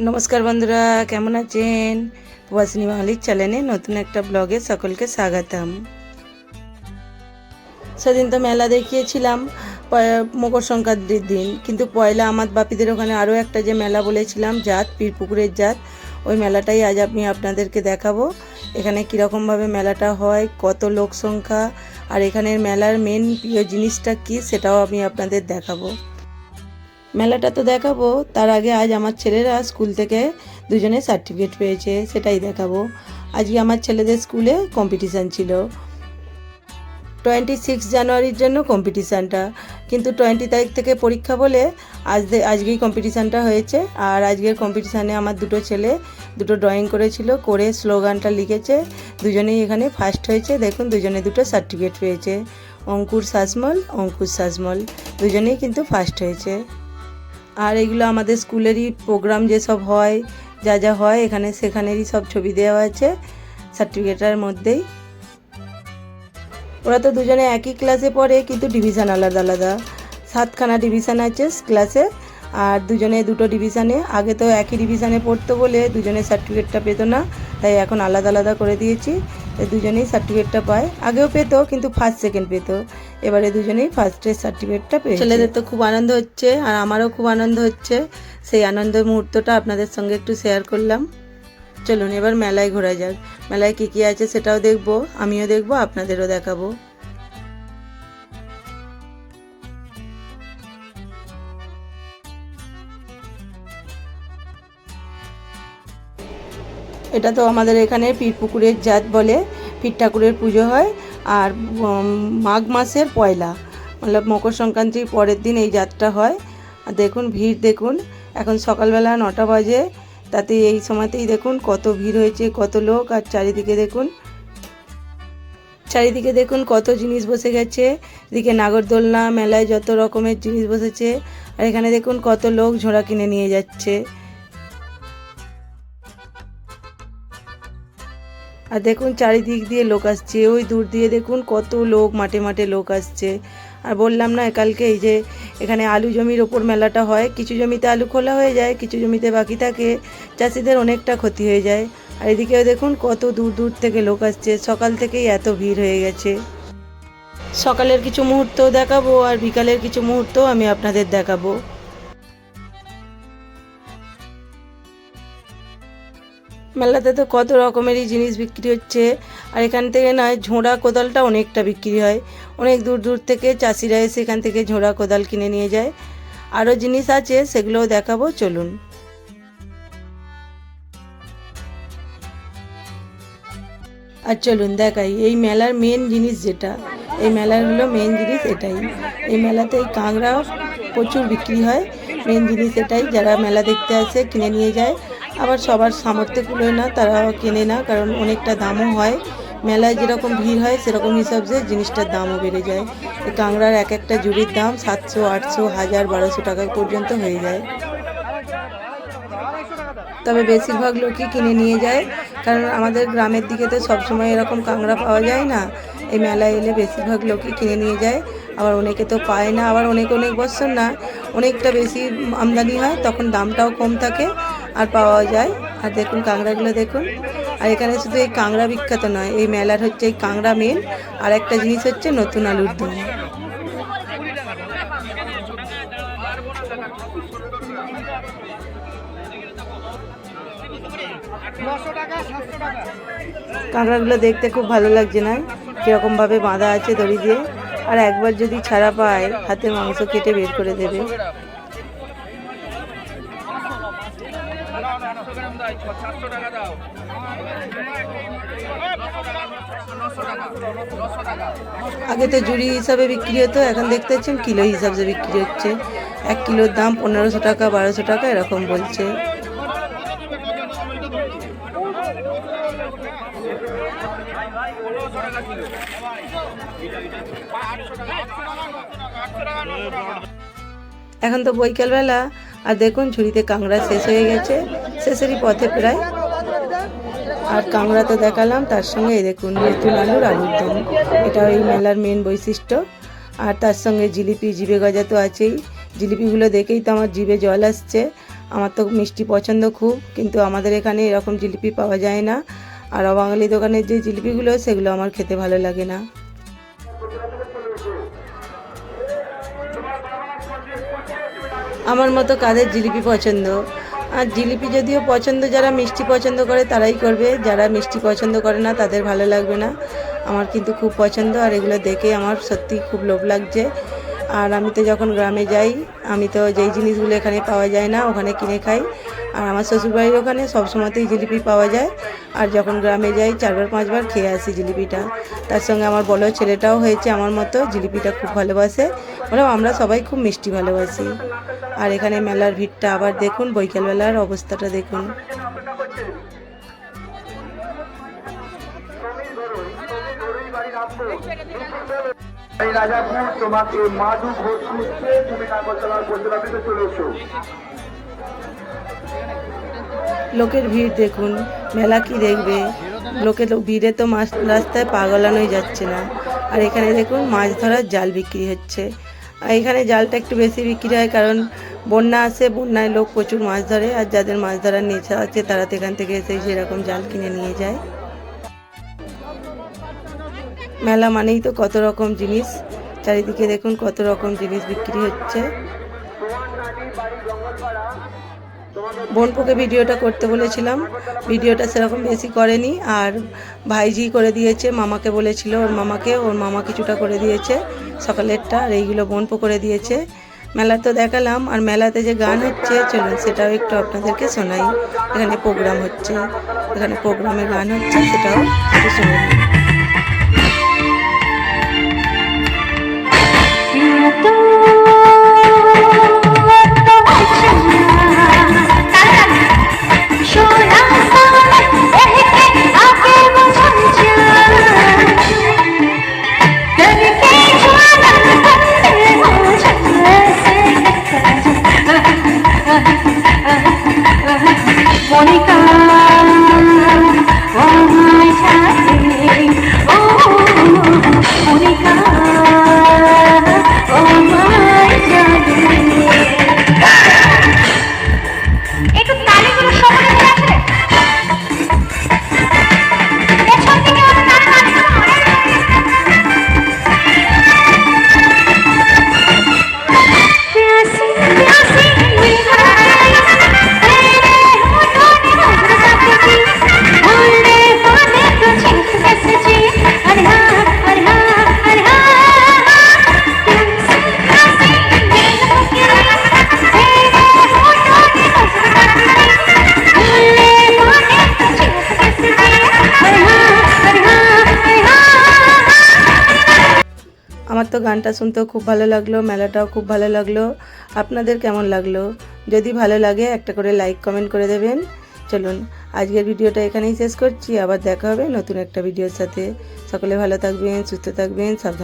নমস্কার বন্ধুরা, কেমন আছেন? প্রবাসিনী বাঙালির চ্যানেলে নতুন একটা ব্লগে সকলকে স্বাগতম। সেদিন তো মেলা দেখিয়েছিলাম মকর সংক্রান্তির দিন। কিন্তু পয়লা আমার বাপিদের ওখানে আরও একটা যে মেলা বলেছিলাম, জাত, পীরপুকুরের জাত, ওই মেলাটাই আজ আমি আপনাদেরকে দেখাবো। এখানে কীরকমভাবে মেলাটা হয়, কত লোক সংখ্যা, আর এখানের মেলার মেন প্রিয় জিনিসটা কী, সেটাও আমি আপনাদের দেখাবো। মেলাটা তো দেখাবো। তার আগে আজ আমার ছেলেরা স্কুল থেকে দুজনে সার্টিফিকেট পেয়েছে, সেটাই দেখাবো। আজকে আমার ছেলেদের স্কুলে কম্পিটিশান ছিল। টোয়েন্টি সিক্স জানুয়ারির জন্য কম্পিটিশানটা কিন্তু টোয়েন্টি তারিখ থেকে পরীক্ষা বলে আজ আজকেই কম্পিটিশানটা হয়েছে। আর আজকের কম্পিটিশানে আমার দুটো ছেলে, দুটো ড্রয়িং করেছিল, করে স্লোগানটা লিখেছে। দুজনেই এখানে ফার্স্ট হয়েছে। দেখুন, দুজনে দুটো সার্টিফিকেট পেয়েছে। অঙ্কুর শাসমল অঙ্কুর শাসমল, দুজনেই কিন্তু ফার্স্ট হয়েছে। আর এগুলো আমাদের স্কুলেরই প্রোগ্রাম যেসব হয়, যা যা হয়, এখানে সেখানেরই সব ছবি দেওয়া আছে সার্টিফিকেটের মধ্যেই। ওরা তো দুজনে একই ক্লাসে পড়ে, কিন্তু ডিভিশন আলাদা আলাদা। সাতখানা ডিভিশন আছে ক্লাসে আর দুজনে দুটো ডিভিশনে আগে তো একই ডিভিশনে পড়তো বলে দুজনে সার্টিফিকেটটা পেতো না, তাই এখন আলাদা আলাদা করে দিয়েছি দুজনেই সার্টিফিকেটটা পায়। আগেও পেতো, কিন্তু ফার্স্ট সেকেন্ড পেতো। এবারে দুজনেই ফার্স্ট ফার্স্টের সার্টিফিকেটটা পেয়ে ছেলেদের তো খুব আনন্দ হচ্ছে, আর আমারও খুব আনন্দ হচ্ছে। সেই আনন্দের মুহূর্তটা আপনাদের সঙ্গে একটু শেয়ার করলাম। চলুন এবার মেলায় ঘোরা যাক। মেলায় কী কী আছে সেটাও দেখব, আমিও দেখব, আপনাদেরও দেখাবো। এটা তো আমাদের এখানে পীর পুকুরের জাত বলে পীর ঠাকুরের পুজো হয়। আর মাঘ মাসের পয়লা, মতলব মকর সংক্রান্তির পরের দিন এই যাত্রা হয়। আর দেখুন ভিড়, দেখুন, এখন সকালবেলা নটা বাজে, তাতে এই সময়তেই দেখুন কত ভিড় হয়েছে, কত লোক, আর চারিদিকে দেখুন চারিদিকে দেখুন কত জিনিস বসে গেছে, এদিকে নাগরদোলনা, মেলায় যত রকমের জিনিস বসেছে, আর এখানে দেখুন কত লোক ঝোড়া কিনে নিয়ে যাচ্ছে। আর দেখুন চারিদিক দিয়ে লোক আসছে, ওই দূর দিয়ে দেখুন কত লোক, মাঠে মাঠে লোক আসছে। আর বললাম না, কালকে এই যে এখানে আলু জমির ওপর মেলাটা হয়, কিছু জমিতে আলু খোলা হয়ে যায়, কিছু জমিতে বাকি থাকে, চাষিদের অনেকটা ক্ষতি হয়ে যায়। আর এদিকেও দেখুন কত দূর দূর থেকে লোক আসছে, সকাল থেকেই এত ভিড় হয়ে গেছে। সকালের কিছু মুহূর্তও দেখাবো আর বিকালের কিছু মুহূর্তও আমি আপনাদের দেখাবো। মেলাতে তো কত রকমেরই জিনিস বিক্রি হচ্ছে। আর এখান থেকে নয় ঝোড়া কোদালটা অনেকটা বিক্রি হয়। অনেক দূর দূর থেকে চাষিরা এসে এখান থেকে ঝোড়া কোদাল কিনে নিয়ে যায়। আরও জিনিস আছে, সেগুলোও দেখাবো, চলুন। আর চলুন দেখাই, এই মেলার মেন জিনিস যেটা, এই মেলার হলো মেন জিনিস এটাই। এই মেলাতে এই কাঁকড়া প্রচুর বিক্রি হয়। মেন জিনিস এটাই, যারা মেলা দেখতে আসে, কিনে নিয়ে যায়। আবার সবার সামর্থ্য কুলোয় না, তারা কেনে না, কারণ অনেকটা দামও হয়। মেলায় যেরকম ভিড় হয় সেরকম হিসাবে জিনিসটার দামও বেড়ে যায়। কাঁকড়ার এক একটা জুড়ির দাম সাতশো, আটশো, হাজার, বারোশো টাকা পর্যন্ত হয়ে যায়। তবে বেশিরভাগ লোকই কিনে নিয়ে যায়, কারণ আমাদের গ্রামের দিকে তো সবসময় এরকম কাঁকড়া পাওয়া যায় না। এই মেলায় এলে বেশিরভাগ লোকই কিনে নিয়ে যায়, আবার অনেকে তো পায় না, আবার অনেক অনেক বছর না, অনেকটা বেশি আমদানি হয়, তখন দামটাও কম থাকে। আর পাওয়া যায়। আর দেখুন কাঁকড়াগুলো দেখুন। আর এখানে শুধু এই কাঁকড়া বিখ্যাত নয়, এই মেলার হচ্ছে এই কাঁকড়া মেন আর একটা জিনিস হচ্ছে নতুন আলুর দম। কাঁকড়াগুলো দেখতে খুব ভালো লাগছে না? কীরকমভাবে বাঁধা আছে দড়ি দিয়ে। আর একবার যদি ছাড়া পায় হাতে মাংস কেটে বের করে দেবে। আগে তো জুড়ি হিসাবে বিক্রি হতো, এখন দেখতে পাচ্ছেন কিলো হিসাবে বিক্রি হচ্ছে। এক কিলোর দাম পনেরোশো টাকা, বারোশো টাকা, এরকম বলছে। এখন তো বৈকালবেলা আর দেখুন, ঝুড়িতে কাঁকড়া শেষ হয়ে গেছে। শেষেরই পথে প্রায়। আর কাঁকড়া তো দেখালাম, তার সঙ্গে দেখুন নতুন আলুর আলুর দম। এটা এই মেলার মেন বৈশিষ্ট্য। আর তার সঙ্গে জিলিপি, জিবে গজা তো আছেই। জিলিপিগুলো দেখেই তো আমার জিভে জল আসছে। আমার তো মিষ্টি পছন্দ খুব, কিন্তু আমাদের এখানে এরকম জিলিপি পাওয়া যায় না। আর অবাঙালি দোকানের যে জিলিপিগুলো, সেগুলো আমার খেতে ভালো লাগে না। আমার মতো কাদের জিলিপি পছন্দ? আর জিলিপি যদিও পছন্দ, যারা মিষ্টি পছন্দ করে তারাই করবে। যারা মিষ্টি পছন্দ করে না, তাদের ভালো লাগবে না। আমার কিন্তু খুব পছন্দ, আর এগুলো দেখে আমার সত্যি খুব লোভ লাগছে। আর আমি তো যখন গ্রামে যাই, আমি তো যেই জিনিসগুলো এখানে পাওয়া যায় না, ওখানে কিনে খাই। আর আমার শ্বশুরবাড়ির ওখানে সবসময়তেই জিলিপি পাওয়া যায়। আর যখন গ্রামে যাই, চারবার, পাঁচবার খেয়ে আসি জিলিপিটা। তার সঙ্গে আমার বড় ছেলেটাও হয়েছে আমার মতো, জিলিপিটা খুব ভালোবাসে। মানে আমরা সবাই খুব মিষ্টি ভালোবাসি। আর এখানে মেলার ভিড়টা আবার দেখুন, বৈকালবেলার অবস্থাটা দেখুন। রাজাপুর, তোমাকে মাধু ঘোষ তুমি নাগরতলার চলে এসো। লোকের ভিড় দেখুন, মেলা কি দেখবে? লোকের ভিড়ে তো মাছ রাস্তায় পাগলানোই যাচ্ছে না। আর এখানে দেখুন, মাছ ধরার জাল বিক্রি হচ্ছে। আর এখানে জালটা একটু বেশি বিক্রি হয় কারণ বন্যা আসে, বন্যায় লোক প্রচুর মাছ ধরে, আর যাদের মাছ ধরার নেশা আছে তারা তো এখান থেকে এসে সেরকম জাল কিনে নিয়ে যায়। মেলা মানেই তো কত রকম জিনিস। চারিদিকে দেখুন কত রকম জিনিস বিক্রি হচ্ছে। বোনপোকে ভিডিওটা করতে বলেছিলাম। ভিডিওটা সেরকম বেশি করেনি, আর ভাইজি করে দিয়েছে, মামাকে বলেছিল ওর মামাকে, ওর মামা কিছুটা করে দিয়েছে সকালেরটা, আর এইগুলো বোনপো করে দিয়েছে। মেলা তো দেখালাম, আর মেলাতে যে গান হচ্ছে, চলুন সেটাও একটু আপনাদেরকে শোনাই। এখানে প্রোগ্রাম হচ্ছে, এখানে প্রোগ্রামে গান হচ্ছে, সেটাও একটু adore. আমার তো গানটা শুনতেও খুব ভালো লাগল, মেলাটাও খুব ভালো লাগল। আপনাদের কেমন লাগল? যদি ভালো লাগে, একটা করে লাইক কমেন্ট করে দেবেন। চলুন, আজকের ভিডিওটা এখানেই শেষ করছি। আবার দেখা হবে নতুন একটা ভিডিওর সাথে। সকলে ভালো থাকবেন, সুস্থ থাকবেন, সাবধান